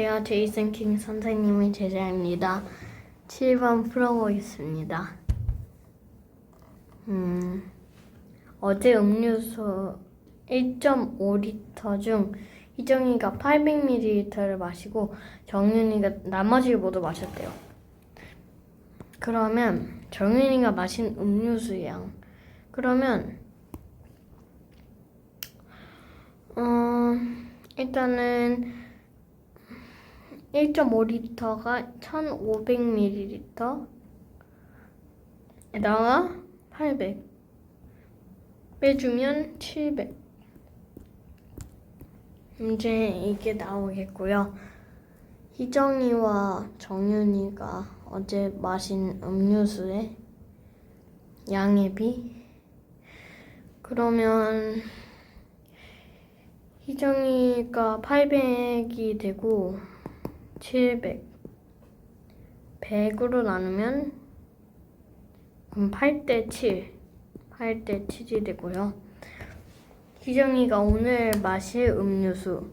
안녕하세요. 제이슨 킹 선생님의 제자입니다. 7번 풀어보겠습니다. 음, 어제 음료수 1.5리터 중 희정이가 800ml를 마시고 정윤이가 나머지 모두 마셨대요. 그러면 정윤이가 마신 음료수 양 그러면 어, 일단은 1.5리터가 1,500ml 에다가 800 빼주면 700 이제 이게 나오겠고요. 희정이와 정윤이가 어제 마신 음료수의 양에 비. 그러면 희정이가 800이 되고 700 100으로 나누면 그럼 8대 7 8대 7이 되고요. 희정이가 오늘 마실 음료수.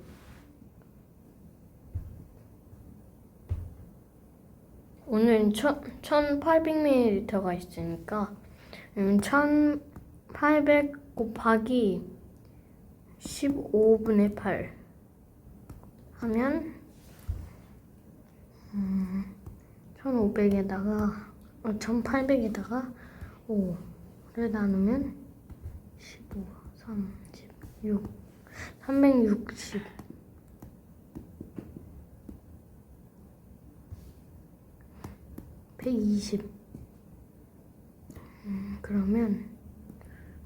오늘 1800ml가 있으니까 1800 곱하기 15분의 8 하면 1500에다가 어, 1800에다가 5를 나누면 15, 36, 360 120 음, 그러면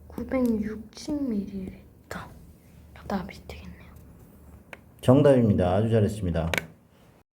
960ml 답이 되겠네요 정답입니다. 아주 잘했습니다.